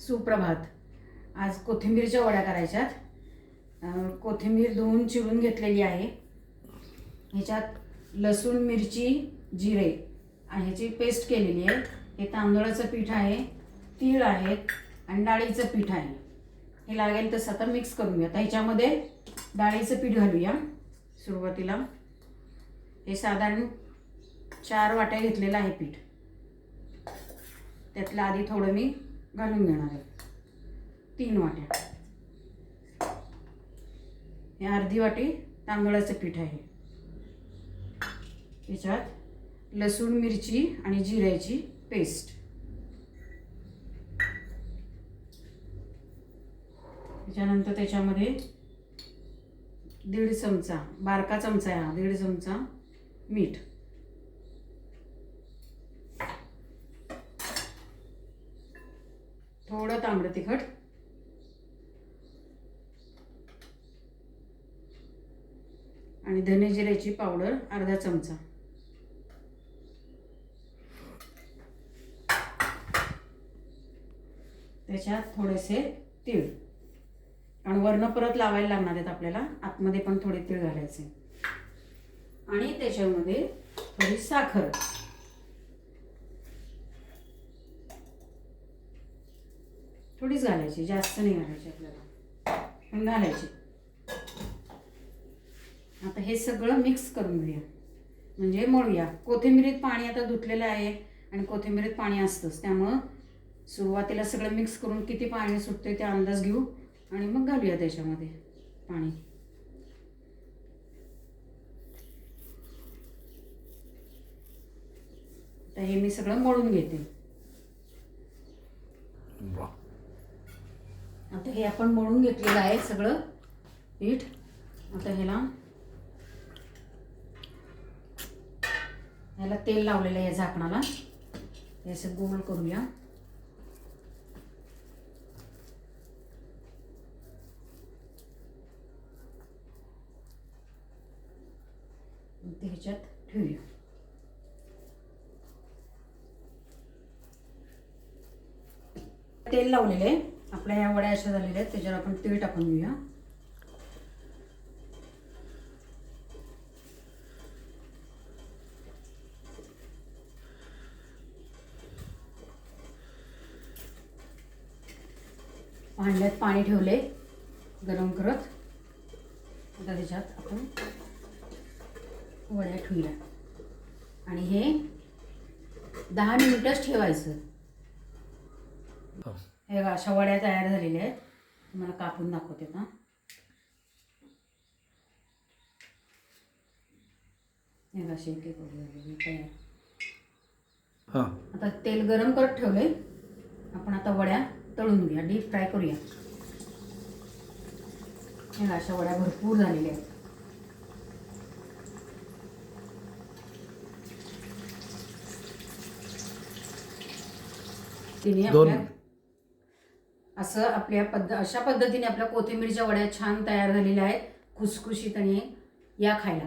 सुप्रभात. आज कोथिंबीरच्या वड्या करायच्यात. कोथिंबीर धुवून चिरून घेतलेली आहे. ह्याच्यात लसूण मिरची जिरे आणि ह्याची पेस्ट केलेली आहे. हे तांदळाचं पीठ आहे तीळ आहेत आणि डाळीचं पीठ आहे. हे लागेल तसं आता मिक्स करून घ्या आता ह्याच्यामध्ये डाळीचं पीठ घालूया सुरुवातीला. हे साधारण चार वाट्या घेतलेलं आहे पीठ. त्यातलं आधी थोडं मी घालून घेणार आहे तीन वाट्या. हे अर्धी वाटी तांदळाचं पीठ आहे. त्याच्यात लसूण मिरची आणि जिऱ्याची पेस्ट. त्याच्यानंतर त्याच्यामध्ये दीड चमचा बारका चमचा आहे हा दीड चमचा मीठ थोडं तांबडं तिखट. आणि धने जिऱ्याची पावडर अर्धा चमचा. त्याच्यात थोडेसे तीळ. आणि वरनं परत लावायला लागणार आहेत आपल्याला. आतमध्ये पण थोडे तीळ घालायचे. आणि त्याच्यामध्ये थोडी साखर. थोडीच घालायची जास्त नाही घालायची आपल्याला. पण घालायची. आता हे सगळं मिक्स करून घेऊया. म्हणजे मळूया. कोथिंबिरीत पाणी आता धुतलेलं आहे आणि कोथिंबिरीत पाणी असतंच. त्यामुळं सुरुवातीला सगळं मिक्स करून किती पाणी सुटते ते अंदाज घेऊ आणि मग घालूया त्याच्यामध्ये पाणी. तर हे मी सगळं मळून घेते वा आता हे आपण मळून घेतलेलं आहे सगळं. पीठ आता ह्याला ह्याला तेल लावलेलं आहे या झाकणाला. हे असं गोल करूया. ते ह्याच्यात ठेवूया. तेल लावलेलं आहे. आपल्या ह्या वड्या अशा झालेल्या आहेत त्याच्यावर आपण तीळ टाकून घेऊया. भांड्यात पाणी ठेवले गरम करत. आता त्याच्यात आपण वड्या ठेवूया आणि हे दहा मिनिटच ठेवायचं. हो. हो. अशा वड्या तयार झालेल्या आहेत. तुम्हाला कापून दाखवते आता. हे अशी एक झालेली तयार. हां. आता तेल गरम करत ठेवले आपण आता वड्या तळून घेऊया डीप फ्राय करूया. हे अशा वड्या भरपूर झालेल्या आहेत. तिने आपल्या असं आपल्या पद्ध अशा पद्धतीने आपल्या कोथिंबीरच्या वड्या छान तयार झालेल्या आहेत खुसखुशीत आणि या खायला.